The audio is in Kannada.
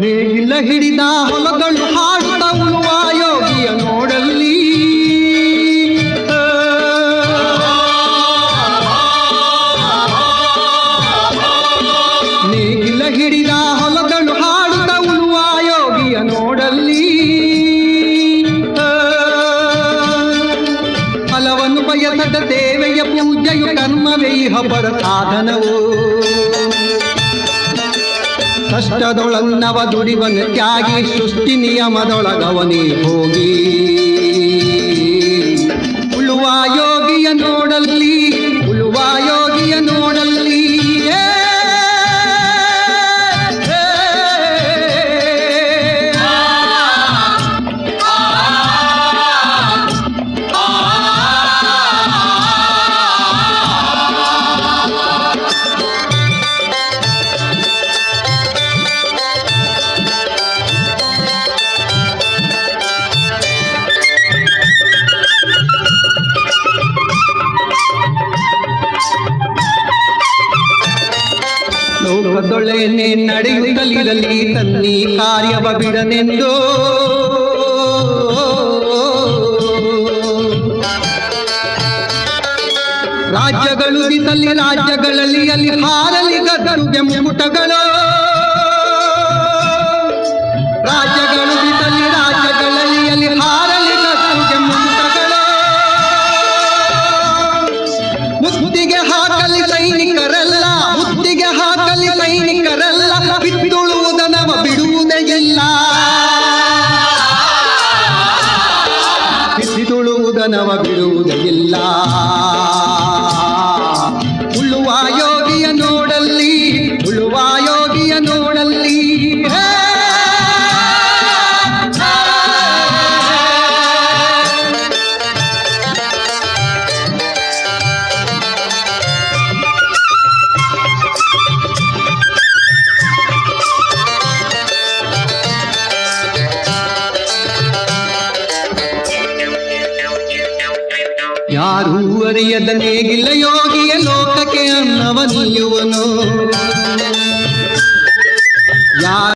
ನೇಗಿಲ ಹಿಡಿದ ಹೊಲಗಳು ಹಾಡುತ್ತ ಉಳುವ ಯೋಗಿಯ ನೋಡಲ್ಲಿ. ನೇಗಿಲ ಹಿಡಿದ ಹೊಲಗಳು ಹಾಡುತ್ತ ಉಳುವ ಯೋಗಿಯ ನೋಡಲ್ಲಿ. ಫಲವನ್ನು ಬಯಸದ ದೇವೆಯ ಪೂಜೆಯು ಕರ್ಮವೇ, ಇಹ ಪರ ಸಾಧನವು ಕಷ್ಟದೊಳನ್ನವ ದುಡಿವನು ತ್ಯಾಗಿ ಸೃಷ್ಟಿ ನಿಯಮದೊಳಗವನೇ ಹೋಗಿ. ಲೋಕದೊಳೆನೆ ನಡೆಯುತ್ತಲಿರಲಿ ತನ್ನಿ ಕಾರ್ಯವ ಬಿಡನೆಂದು. ರಾಜ್ಯಗಳು ರಾಜ್ಯಗಳಲ್ಲಿ ಅಲ್ಲಿ ಹಾರಲಿ ಗದರು ಮುಟಗಳು ಸೈನಿಕರೆಲ್ಲ ಬಿತ್ತುಳುವುದನವ ಬಿಡುವುದೇ ಇಲ್ಲ ಬಿಸಿದುಳುವುದನವ ಬಿಡುವುದೇ ಇಲ್ಲ ಯಾರೂ ಅರಿಯದ ನೇಗಿಲ್ಲ ಯೋಗಿಯ ಲೋಕಕ್ಕೆ ಅನ್ನವ ನೀಯುವನು. ಯಾರು